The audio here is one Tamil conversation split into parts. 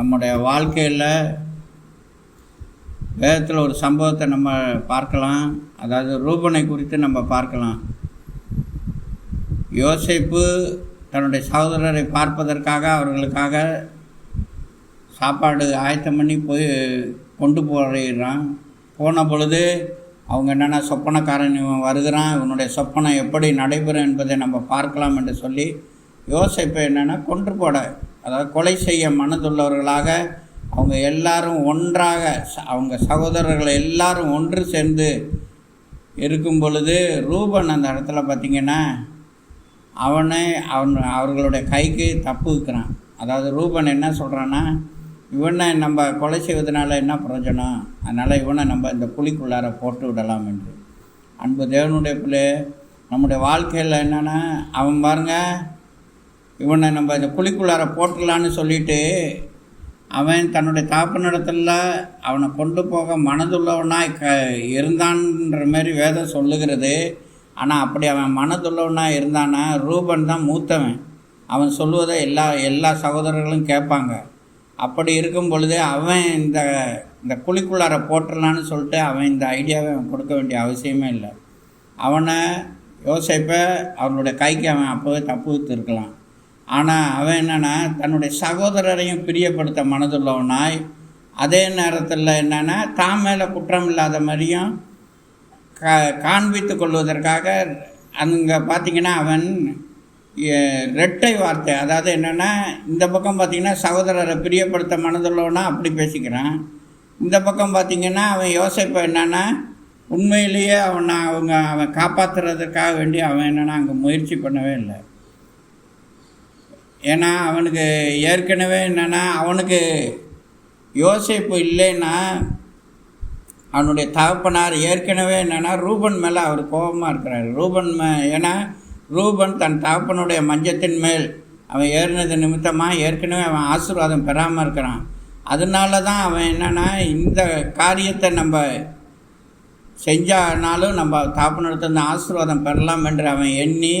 நம்முடைய வாழ்க்கையில் வேதத்தில் ஒரு சம்பவத்தை நம்ம பார்க்கலாம். அதாவது ரூபனை குறித்து நம்ம பார்க்கலாம். யோசிப்பு தன்னுடைய சகோதரரை பார்ப்பதற்காக அவர்களுக்காக சாப்பாடு ஆயத்தம் பண்ணி போய் கொண்டு போகிறான் போன பொழுது அவங்க என்னென்னா சொப்பனக்காரன் இவன் வருகிறான். இவனுடைய சொப்பனம் எப்படி நடைபெறும் என்பதை நம்ம பார்க்கலாம் என்று சொல்லி யோசிப்பை என்னென்னா கொன்று போட அதாவது கொலை செய்ய மனதுள்ளவர்களாக அவங்க எல்லாரும் ஒன்றாக ச- அவங்க சகோதரர்கள் எல்லாரும் ஒன்று சேர்ந்து இருக்கும் பொழுது ரூபன் அந்த இடத்துல பார்த்திங்கன்னா அவனை அவன் அவர்களுடைய கைக்கு தப்பு வைக்கிறான். அதாவது ரூபன் என்ன சொல்கிறான்னா இவனை நம்ம கொலை செய்வதனால என்ன பிரயோஜனம்? அதனால் இவனை நம்ம இந்த குழிக்குள்ளார போட்டு விடலாம் என்று. அன்பு தேவனுடைய பிள்ளை நம்முடைய வாழ்க்கையில் என்னென்னா அவன் பாருங்க இவனை நம்ம இந்த குழிக்குள்ளார போட்டுடலான்னு சொல்லிட்டு அவன் தன்னுடைய தாப்பனிடத்தில் அவனை கொண்டு போக மனதுள்ளவனாய் க இருந்தான்ற மாரி வேதம் சொல்லுகிறது. ஆனால் அப்படி அவன் மனதுள்ளவனாக இருந்தானா ரூபன் தான் மூத்தவன். அவன் சொல்லுவதை எல்லா எல்லா சகோதரர்களும் கேட்பாங்க. அப்படி இருக்கும் பொழுது அவன் இந்த இந்த குழிக்குள்ளார போட்டுடலான்னு சொல்லிட்டு அவன் இந்த ஐடியாவை அவன் கொடுக்க வேண்டிய அவசியமே இல்லை. அவனை யோசிப்ப அவனுடைய கைக்கு அவன் அப்போவே தப்பு வைத்திருக்கலாம். ஆனால் அவன் என்னென்னா தன்னுடைய சகோதரரையும் பிரியப்படுத்த மனதுள்ளவனாய் அதே நேரத்தில் என்னென்னா தான் மேலே குற்றம் இல்லாத மாதிரியும் கா காண்பித்து கொள்வதற்காக அங்கே பார்த்தீங்கன்னா அவன் ரெட்டை வார்த்தை. அதாவது என்னென்னா இந்த பக்கம் பார்த்திங்கன்னா சகோதரரை பிரியப்படுத்த மனதுள்ளவனா அப்படி பேசிக்கிறான். இந்த பக்கம் பார்த்திங்கன்னா அவன் யோசிப்பை என்னென்னா உண்மையிலேயே அவனை அவங்க அவன் காப்பாற்றுறதுக்காக வேண்டி அவன் என்னென்னா அங்கே முயற்சி பண்ணவே இல்லை. ஏன்னா அவனுக்கு ஏற்கனவே என்னென்னா அவனுக்கு யோசிப்பு இல்லைன்னா அவனுடைய தகப்பனார் ஏற்கனவே என்னென்னா ரூபன் மேலே அவர் கோபமாக இருக்கிறார். ரூபன் மே ஏன்னா ரூபன் தன் தகப்பனுடைய மஞ்சத்தின் மேல் அவன் ஏறினது நிமித்தமாக ஏற்கனவே அவன் ஆசீர்வாதம் பெறாமல் இருக்கிறான். அதனால தான் அவன் என்னென்னா இந்த காரியத்தை நம்ம செஞ்சானாலும் நம்ம தாப்பனிடத்துலேருந்து ஆசீர்வாதம் பெறலாம் என்று அவன் எண்ணி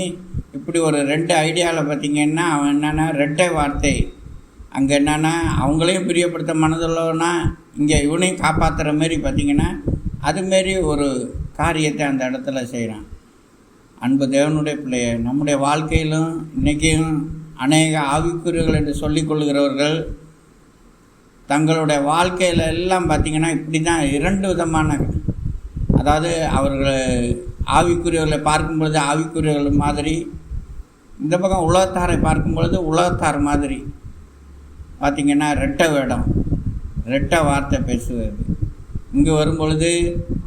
இப்படி ஒரு ரெண்டு ஐடியாவில் பார்த்திங்கன்னா அவன் என்னென்னா ரெட்டை வார்த்தை. அங்கே என்னென்னா அவங்களையும் பிரியப்படுத்த மனதுள்ளவனா இங்கே இவனையும் காப்பாற்றுற மாரி பார்த்திங்கன்னா அதுமாரி ஒரு காரியத்தை அந்த இடத்துல செய்கிறான் அன்பு தேவனுடைய பிள்ளைய நம்முடைய வாழ்க்கையிலும் இன்றைக்கும் அநேக ஆவிக்குறிகள் என்று சொல்லிக் கொள்கிறவர்கள் தங்களுடைய வாழ்க்கையில் எல்லாம் பார்த்திங்கன்னா இப்படி தான் இரண்டு விதமான அதாவது அவர்கள் ஆவிக்குரியவர்களை பார்க்கும் பொழுது ஆவிக்குரியவர்கள் மாதிரி இந்த பக்கம் உலகத்தாரை பார்க்கும் பொழுது உலகத்தார் மாதிரி. பார்த்திங்கன்னா ரெட்டை வேடம் ரெட்டை வார்த்தை பேசுவது. இங்கே வரும்பொழுது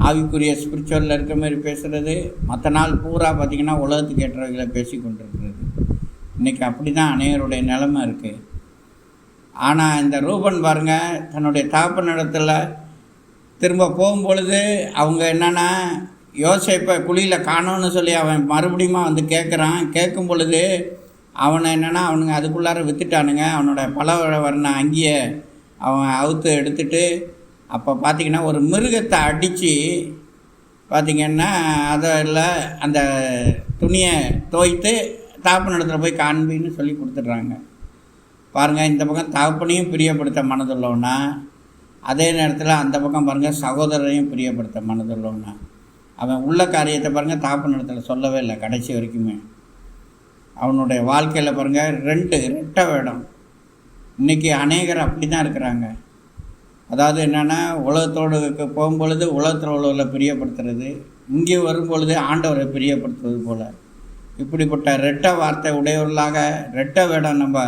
ஆவிக்குரிய ஸ்பிரிச்சுவலில் இருக்கிற மாதிரி பேசுகிறது மற்ற நாள் பூரா பார்த்திங்கன்னா உலகத்துக்கு ஏற்றவர்களை பேசி கொண்டிருக்கிறது. இன்றைக்கி அப்படி தான் அநேகருடைய நிலமை இருக்குது ஆனால் இந்த ரூபன் பாருங்க தன்னுடைய தகப்பனிடத்தில் திரும்ப போகும்பொழுது அவங்க என்னென்னா யோசிப்பை குழியில் காணோன்னு சொல்லி அவன் மறுபடியும் வந்து கேட்குறான் கேட்கும் பொழுது அவனை என்னென்னா அவனுங்க அதுக்குள்ளார விற்றுட்டானுங்க அவனோட பல வர்ண அங்கேயே அவன் அவுத்து எடுத்துட்டு அப்போ பார்த்தீங்கன்னா ஒரு மிருகத்தை அடித்து பார்த்திங்கன்னா அதில் அந்த துணியை துவைத்து தாப்பன் இடத்துல போய் காண்பின்னு சொல்லி கொடுத்துட்றாங்க. பாருங்கள் இந்த பக்கம் தகப்பனையும் பிரியப்படுத்த மனதுள்ளவனா அதே நேரத்தில் அந்த பக்கம் பாருங்கள் சகோதரரையும் பிரியப்படுத்த மனதுள்ளவனா அவன் உள்ள காரியத்தை பாருங்கள் தாப்பு நிலத்தில் சொல்லவே இல்லை கடைசி வரைக்குமே. அவனுடைய வாழ்க்கையில் பாருங்கள் ரெண்டு ரெட்டை வேடம். இன்றைக்கி அநேகர் அப்படி தான் இருக்கிறாங்க. அதாவது என்னென்னா உலகத்தோடு போகும்பொழுது உலகத்தில் உள்ளவர்களை பிரியப்படுத்துறது இங்கே வரும்பொழுது ஆண்டவரை பிரியப்படுத்துவது போல். இப்படிப்பட்ட ரெட்டை வார்த்தை உடையவர்களாக ரெட்டை வேடம் நம்ம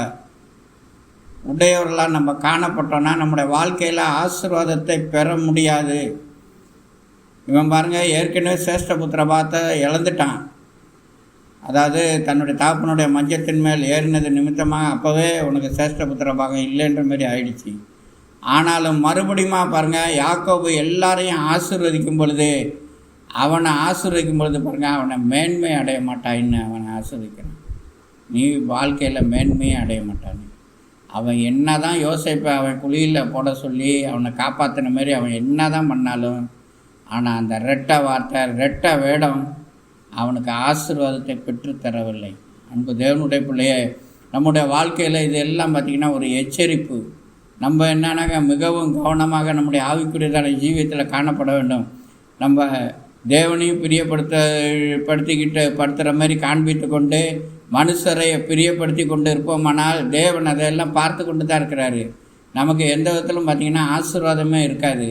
உடையவர்களாக நம்ம காணப்பட்டோன்னா நம்முடைய வாழ்க்கையில் ஆசீர்வாதத்தை பெற முடியாது. இவன் பாருங்கள் ஏற்கனவே சேஷ்டபுத்திர பார்த்த இழந்துட்டான். அதாவது தன்னுடைய தாப்பனுடைய மஞ்சத்தின் மேல் ஏறினது நிமித்தமாக அப்போவே உனக்கு சேஷ்டபுத்திர பாகம் இல்லைன்ற மாதிரி ஆயிடுச்சு. ஆனாலும் மறுபடியுமா பாருங்க யாக்கோபு எல்லாரையும் ஆசீர்வதிக்கும் பொழுது அவனை ஆசீர்வதிக்கும் பொழுது பாருங்கள் அவனை மேன்மை அடைய மாட்டான்னு அவனை ஆசீர்வதிக்கிறான். நீ வாழ்க்கையில் மேன்மையை அடைய மாட்டான் அவன் என்ன தான் யோசிப்பை அவன் குழியில் போட சொல்லி அவனை காப்பாற்றின மாதிரி அவன் என்ன தான் பண்ணாலும் ஆனால் அந்த ரெட்டை வார்த்தை ரெட்டை வேடம் அவனுக்கு ஆசீர்வாதத்தை பெற்றுத்தரவில்லை அன்பு தேவனுடைய பிள்ளையே நம்முடைய வாழ்க்கையில் இது எல்லாம் பார்த்திங்கன்னா ஒரு எச்சரிப்பு. நம்ம என்னன்னாக்க மிகவும் கவனமாக நம்முடைய ஆவிக்குரியதான ஜீவியத்தில் காணப்பட வேண்டும். நம்ம தேவனையும் பிரியப்படுத்த படுத்திக்கிட்டு படுத்துகிற மாதிரி காண்பித்து கொண்டு மனுஷரை பிரியப்படுத்தி கொண்டு இருப்போமானால் தேவன் அதையெல்லாம் பார்த்து கொண்டு தான் இருக்கிறாரு. நமக்கு எந்த விதத்திலும் பார்த்திங்கன்னா ஆசீர்வாதமே இருக்காது.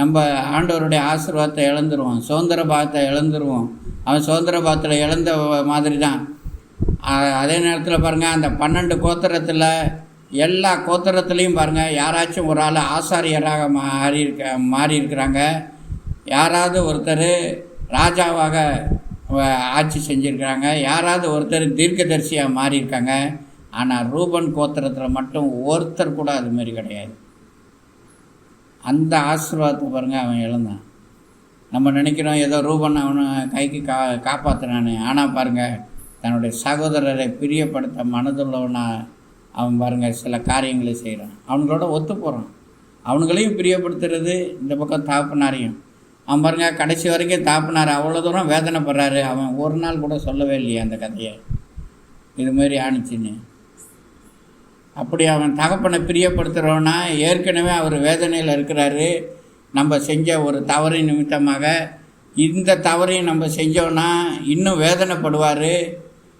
நம்ம ஆண்டவருடைய ஆசீர்வாதத்தை இழந்துருவோம். சுதந்திர பாகத்தை இழந்துருவோம். அவன் சுதந்திர பாகத்தில் இழந்த மாதிரி தான் அதே நேரத்தில் பாருங்கள் அந்த பன்னெண்டு கோத்திரத்தில் எல்லா கோத்திரத்துலேயும் பாருங்கள் யாராச்சும் ஒரு ஆள் ஆசாரியராக மாறி இருக்க மாறி இருக்கிறாங்க யாராவது ஒருத்தர் ராஜாவாக ஆட்சி செஞ்சுருக்கிறாங்க. யாராவது ஒருத்தர் தீர்க்கதரிசியாக மாறியிருக்காங்க. ஆனால் ரூபன் கோத்திரத்தில் மட்டும் ஒருத்தர் கூட அதுமாரி கிடையாது. அந்த ஆசீர்வாதத்தை பாருங்கள் அவன் இழந்தான். நம்ம நினைக்கிறோம் ஏதோ ரூபன் அவனை கைக்கு கா காப்பாற்றுனானு ஆனால் பாருங்கள் தன்னுடைய சகோதரரை பிரியப்படுத்த மனதுள்ளவனாக அவன் பாருங்கள் சில காரியங்களை செய்கிறான் அவங்களோட ஒத்து போகிறான் அவனுங்களையும் பிரியப்படுத்துறது இந்த பக்கம் தாப்புனாரையும். அவன் பாருங்க கடைசி வரைக்கும் தாப்புனார். அவ்வளோ தூரம் வேதனைப்படுறாரு. அவன் ஒரு நாள் கூட சொல்லவே இல்லையே அந்த கதையை. இது மாதிரி ஆணுச்சின்னு. அப்படி அவன் தகப்பனை பிரியப்படுத்துகிறவனா ஏற்கனவே அவர் வேதனையில் இருக்கிறாரு. நம்ம செஞ்ச ஒரு தவறின் நிமித்தமாக இந்த தவறையும் நம்ம செஞ்சோன்னா இன்னும் வேதனைப்படுவார்.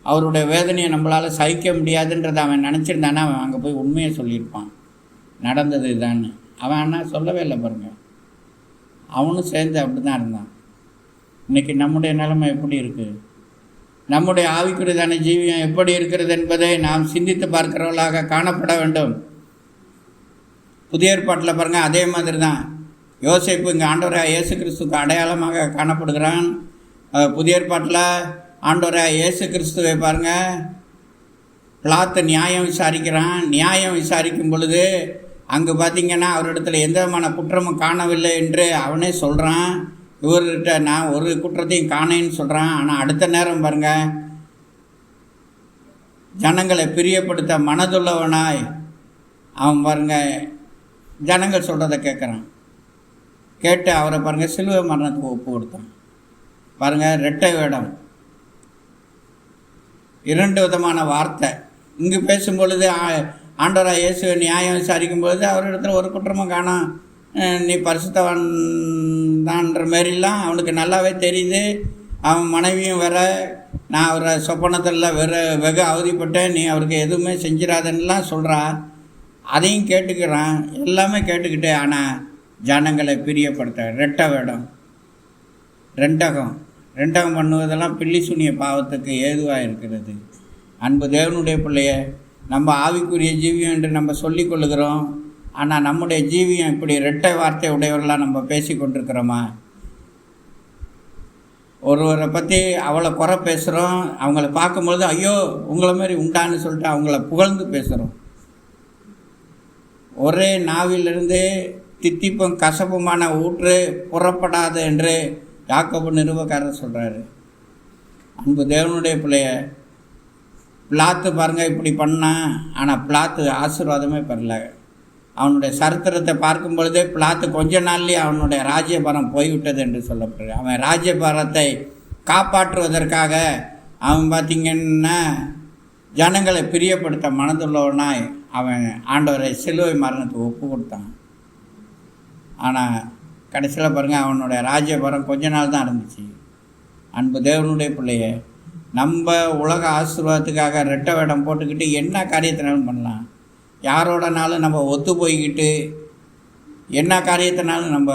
அவருடைய வேதனையை நம்மளால் சகிக்க முடியாதுன்றதை அவன் நினச்சிருந்தானா அவன் அங்கே போய் உண்மையை சொல்லியிருப்பான். நடந்தது இதான்னு அவன் ஆனால் சொல்லவே இல்லை பாருங்கள் அவனும் சேர்ந்து அப்படி தான் இருந்தான். இன்றைக்கி நம்முடைய நிலைமை எப்படி இருக்குது நம்முடைய ஆவிக்குரியதான ஜீவியம் எப்படி இருக்கிறது என்பதை நாம் சிந்தித்து பார்க்கிறவர்களாக காணப்பட வேண்டும். புதிய ஏற்பாட்டில் பாருங்கள் அதே மாதிரி தான் யோசிப்பு இங்கே ஆண்டவராக இயேசு கிறிஸ்துக்கு அடையாளமாக காணப்படுகிறான். புதிய ஏற்பாட்டில் ஆண்டவராக இயேசு கிறிஸ்துவை பாருங்கள் பிளாத்து நியாயம் விசாரிக்கிறான். நியாயம் விசாரிக்கும் பொழுது அங்கே பார்த்தீங்கன்னா அவரிடத்துல எந்த விதமான குற்றமும் காணவில்லை என்று அவனே சொல்கிறான் இவர்கிட்ட நான் ஒரு குற்றத்தையும் காணேன்னு சொல்கிறான் ஆனால் அடுத்த நேரம் பாருங்க ஜனங்களை பிரியப்படுத்த மனதுள்ளவனாய் அவன் பாருங்க ஜனங்கள் சொல்கிறத கேட்குறான் கேட்டு அவரை பாருங்கள் சிலுவை மரணத்துக்கு ஒப்பு கொடுத்தான். பாருங்கள் ரெட்டை வேடம். இரண்டு விதமான வார்த்தை. இங்கு பேசும் பொழுது ஆண்டவராக இயேசு நியாயம் விசாரிக்கும் போது அவரிடத்துல ஒரு குற்றமும் காணும். நீ பரிசுத்தவன் தான்ற மாரிலாம் அவனுக்கு நல்லாவே தெரியுது. அவன் மனைவியும் வர நான் அவரை சொப்பனத்தில் வெற வெகு அவதிப்பட்டேன். நீ அவருக்கு எதுவுமே செஞ்சிடாதன்னுலாம் சொல்கிறா அதையும் கேட்டுக்கிறான். எல்லாமே கேட்டுக்கிட்டு ஆனால் ஜனங்களை பிரியப்படுத்த ரெட்ட வேடம் ரெண்டகம். ரெண்டகம் பண்ணுவதெல்லாம் பில்லி சுனிய பாவத்துக்கு ஏதுவாக இருக்கிறது? அன்பு தேவனுடைய பிள்ளைய நம்ம ஆவிக்குரிய ஜீவியம் என்று நம்ம சொல்லிக் கொள்ளுகிறோம். ஆனால் நம்முடைய ஜீவியம் இப்படி இரட்டை வார்த்தை உடையவர்களாக நம்ம பேசி கொண்டிருக்கிறோமா? ஒருவரை பற்றி அவளை குறை பேசுகிறோம் அவங்கள பார்க்கும்பொழுது ஐயோ உங்களை மாதிரி உண்டான்னு சொல்லிட்டு அவங்கள புகழ்ந்து பேசுகிறோம் ஒரே நாவிலிருந்து தித்திப்பும் கசப்புமான ஊற்று புறப்படாது என்று யாக்கப்பு நிருபக்காரர் சொல்கிறாரு அன்பு தேவனுடைய பிள்ளைய பிளாத்து பாருங்க இப்படி பண்ணான் ஆனால் பிளாத்து ஆசீர்வாதமே பெறல. அவனுடைய சரித்திரத்தை பார்க்கும் பொழுதே பிளாத்து கொஞ்ச நாள்லேயே அவனுடைய ராஜ்யபாரம் போய்விட்டது என்று சொல்லப்படுது. அவன் ராஜ்யபாரத்தை காப்பாற்றுவதற்காக அவன் பார்த்திங்கன்னா ஜனங்களை பிரியப்படுத்த மனதுள்ளவனாய் அவன் ஆண்டவரை சிலுவை மரணத்துக்கு ஒப்பு கொடுத்தான். ஆனால் கடைசியில் பாருங்கள் அவனுடைய ராஜ்யபாரம் கொஞ்ச நாள் தான் இருந்துச்சு அன்பு தேவனுடைய பிள்ளைய நம்ம உலக ஆசீர்வாதத்துக்காக ரெட்டை வேடம் போட்டுக்கிட்டு என்ன காரியத்தினாலும் பண்ணலாம். யாரோடனாலும் நம்ம ஒத்து போய்கிட்டு என்ன காரியத்தினாலும் நம்ம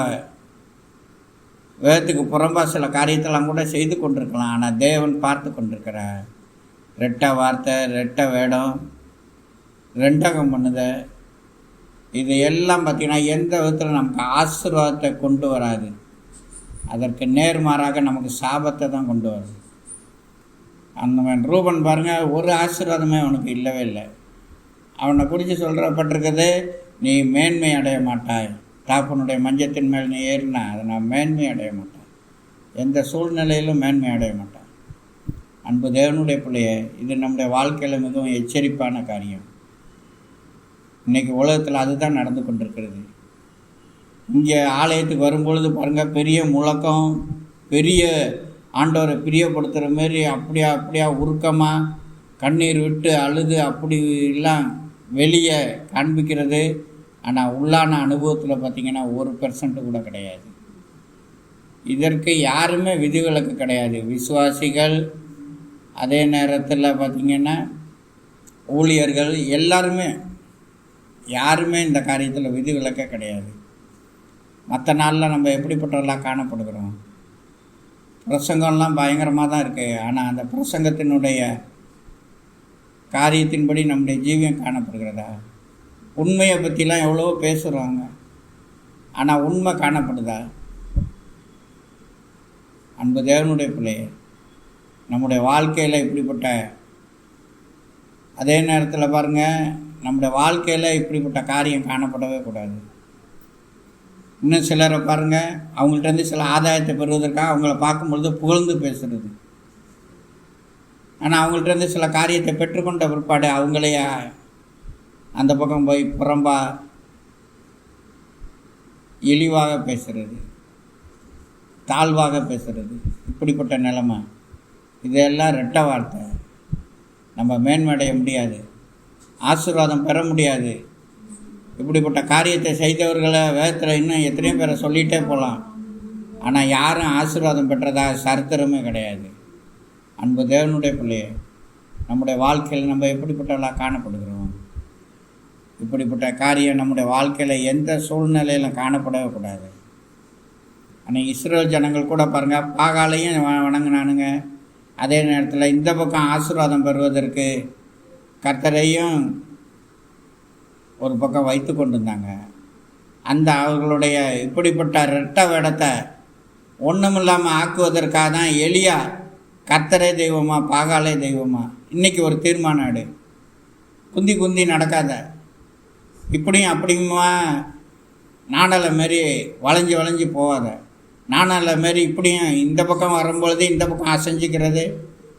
வேதத்துக்கு புறம்பா சில காரியத்தெல்லாம் கூட செய்து கொண்டிருக்கலாம். ஆனால் தேவன் பார்த்து கொண்டிருக்கிறார். ரெட்டை வார்த்தை ரெட்டை வேடம் ரெண்டகம் பண்ணுத. இது எல்லாம் பார்த்திங்கன்னா எந்த விதத்தில் நமக்கு ஆசீர்வாதத்தை கொண்டு வராது. அதற்கு நேர்மாறாக நமக்கு சாபத்தை தான் கொண்டு வரும். அந்த ரூபன் பாருங்கள் ஒரு ஆசீர்வாதமே அவனுக்கு இல்லவே இல்லை. அவனை குறித்து சொல்கிறப்பட்டிருக்கிறது நீ மேன்மை அடைய மாட்டாய். தாப்பனுடைய மஞ்சத்தின் மேல் நீ ஏறினா அதை நான் மேன்மை அடைய மாட்டேன். எந்த சூழ்நிலையிலும் மேன்மை அடைய மாட்டான். அன்பு தேவனுடைய பிள்ளைய இது நம்முடைய வாழ்க்கையில் மிகவும் எச்சரிப்பான காரியம். இன்றைக்கி உலகத்தில் அதுதான் நடந்து கொண்டிருக்கிறது. இங்கே ஆலயத்துக்கு வரும்பொழுது பாருங்கள் பெரிய முழக்கம் பெரிய ஆண்டவரை பிரியப்படுத்துகிற மாரி அப்படியா அப்படியா உருக்கமாக கண்ணீர் விட்டு அழுது அப்படி எல்லாம் வெளியே காண்பிக்கிறது. ஆனால் உள்ளான அனுபவத்தில் பார்த்திங்கன்னா ஒரு பெர்சன்ட்டு கூட கிடையாது. இதற்கு யாருமே விதிவிலக்கு கிடையாது. விசுவாசிகள் அதே நேரத்தில் பார்த்திங்கன்னா ஊழியர்கள் எல்லாருமே யாருமே இந்த காரியத்தில் விதிவிலக்கே கிடையாது. மற்ற நாளில் நம்ம எப்படிப்பட்டவர்களாக காணப்படுகிறோம்? பிரசங்கம்லாம் பயங்கரமாக தான் இருக்குது ஆனால் அந்த பிரசங்கத்தினுடைய காரியத்தின்படி நம்முடைய ஜீவியம் காணப்படுகிறதா? உண்மையை பற்றிலாம் எவ்வளவோ பேசுகிறாங்க ஆனால் உண்மை காணப்படுதா? அன்பு தேவனுடைய பிள்ளையே நம்முடைய வாழ்க்கையில் இப்படிப்பட்ட அதே நேரத்தில் பாருங்கள் நம்முடைய வாழ்க்கையில் இப்படிப்பட்ட காரியம் காணப்படவே கூடாது. இன்னும் சிலரை பாருங்கள் அவங்கள்ட்டேருந்து சில ஆதாயத்தை பெறுவதற்காக அவங்கள பார்க்கும்பொழுது புகழ்ந்து பேசுகிறது ஆனால் அவங்கள்ட்டேருந்து சில காரியத்தை பெற்றுக்கொண்ட பிற்பாடு அவங்களைய அந்த பக்கம் போய் புறம்பா இழிவாக பேசுகிறது தாழ்வாக பேசுகிறது இப்படிப்பட்ட நிலமை. இதெல்லாம் ரெட்ட வார்த்தை. நம்ம மேன்மடைய முடியாது. ஆசீர்வாதம் பெற முடியாது. இப்படிப்பட்ட காரியத்தை செய்தவர்களை வேதத்தில் இன்னும் எத்தனையோ பேரை சொல்லிகிட்டே போகலாம். ஆனால் யாரும் ஆசீர்வாதம் பெற்றதா சரித்திரமே கிடையாது. அன்பு தேவனுடைய பிள்ளையே நம்முடைய வாழ்க்கையில் நம்ம எப்படிப்பட்டவர்களாக காணப்படுகிறோம்? இப்படிப்பட்ட காரியம் நம்முடைய வாழ்க்கையில் எந்த சூழ்நிலையிலும் காணப்படவே கூடாது. ஆனால் இஸ்ரேல் ஜனங்கள் கூட பாருங்கள் பாகாலையும் வ வணங்கினானுங்க. அதே நேரத்தில் இந்த பக்கம் ஆசீர்வாதம் பெறுவதற்கு கர்த்தரையும் ஒரு பக்கம் வைத்து கொண்டிருந்தாங்க. அந்த அவர்களுடைய இப்படிப்பட்ட ரெட்ட வேடத்தை ஒன்றும் இல்லாமல் ஆக்குவதற்காக தான் எளியா கத்தரே தெய்வமா பாகாலே தெய்வமா இன்றைக்கி ஒரு தீர்மானம் எடு. குந்தி குந்தி நடக்காத. இப்படியும் அப்படியுமா நாணலை மாரி வளைஞ்சி வளைஞ்சு போகாத நாணலை மாரி இப்படியும் இந்த பக்கம் வரும்பொழுது இந்த பக்கம் அசைஞ்சிக்கிறது.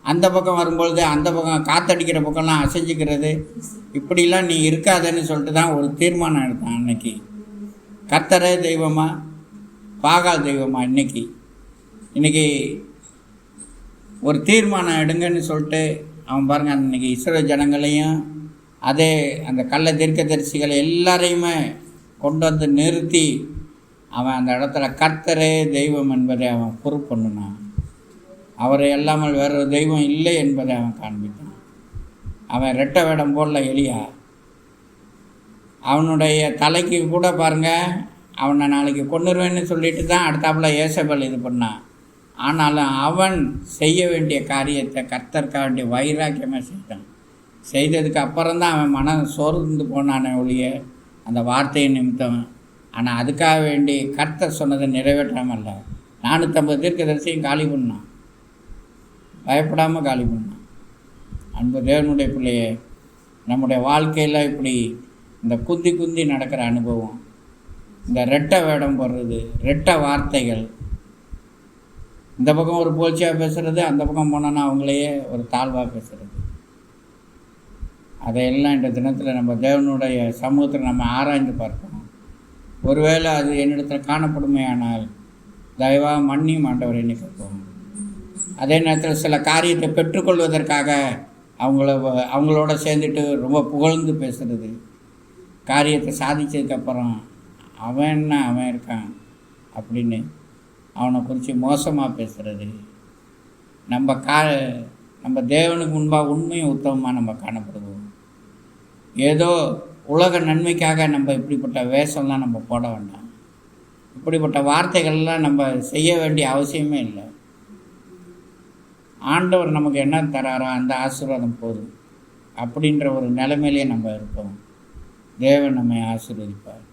அந்த பக்கம் வரும்பொழுது அந்த பக்கம் காத்தடிக்கிற பக்கம்லாம் அசைஞ்சிக்கிறது. இப்படிலாம் நீ இருக்காதுன்னு சொல்லிட்டு தான் ஒரு தீர்மானம் எடுத்தான் அன்னைக்கு. கத்தரே தெய்வமா? பாகால் தெய்வமா இன்னைக்கு? இன்னைக்கு ஒரு தீர்மானம் எடுங்கன்னு சொல்லிட்டு அவன் பாருங்கள் அன்றைக்கி இஸ்ரோ ஜனங்களையும் அதே அந்த கள்ள தீர்க்க தரிசிகளை எல்லாரையுமே கொண்டு வந்து நிறுத்தி அவன் அந்த இடத்துல கர்த்தரே தெய்வம் என்பதை அவன் பொறுப்பு பண்ணினான் அவரை அல்லாமல் வேறு தெய்வம் இல்லை என்பதை அவன் காண்பித்தான். அவன் ரெட்ட வேடம் போடல எலியா. அவனுடைய தலைக்கு கூட பாருங்கள் அவனை நாளைக்கு கொண்டுருவேன்னு சொல்லிட்டு தான் அடுத்தாப்புல ஏசபல் இது பண்ணான். ஆனாலும் அவன் செய்ய வேண்டிய காரியத்தை கர்த்தர்க்க வேண்டிய வைராக்கியமாக செய்தான். செய்ததுக்கு அப்புறம்தான் அவன் மனம் சோர்ந்து போனானே ஒழிய அந்த வார்த்தையை நிமித்தம். ஆனால் அதுக்காக வேண்டி கர்த்தர் சொன்னதை நிறைவேற்றாமல் நானூற்றம்பது தீர்க்கதரிசியும் காலி பண்ணான். பயப்படாமல் காலி பண்ணான் அன்பு தேவனுடைய பிள்ளையே நம்முடைய வாழ்க்கையில் இப்படி இந்த குந்தி குந்தி நடக்கிற அனுபவம் இந்த ரெட்டை வேடம் போடுறது ரெட்டை வார்த்தைகள் இந்த பக்கம் ஒரு புகழ்ச்சியாக பேசுகிறது அந்த பக்கம் போனோன்னா அவங்களையே ஒரு தாழ்வாக பேசுகிறது அதையெல்லாம் இந்த தினத்தில் நம்ம தேவனுடைய சமூகத்தில் நம்ம ஆராய்ந்து பார்க்கணும். ஒருவேளை அது என்னிடத்தில் காணப்படுமையானால் தயவாக மன்னியும் ஆண்டவர் என்னை கேட்போம் அதே நேரத்தில் சில காரியத்தை பெற்றுக்கொள்வதற்காக அவங்கள அவங்களோட சேர்ந்துட்டு ரொம்ப புகழ்ந்து பேசுகிறது காரியத்தை சாதித்ததுக்கப்புறம் அவன் என்ன அவன் இருக்கான்? அப்படின்னு அவனை குறித்து மோசமாக பேசுகிறது நம்ம கா நம்ம தேவனுக்கு முன்பாக உண்மையும் உத்தமமாக நம்ம காணப்படுவோம். ஏதோ உலக நன்மைக்காக நம்ம இப்படிப்பட்ட வேஷம்லாம் நம்ம போட வேண்டாம். இப்படிப்பட்ட வார்த்தைகள்லாம் நம்ம செய்ய வேண்டிய அவசியமே இல்லை. ஆண்டவர் நமக்கு என்ன தராரோ அந்த ஆசீர்வாதம் போதும். அப்படின்ற ஒரு நிலைமையிலே நம்ம இருப்போம். தேவன் நம்மை ஆசீர்வதிப்பார்.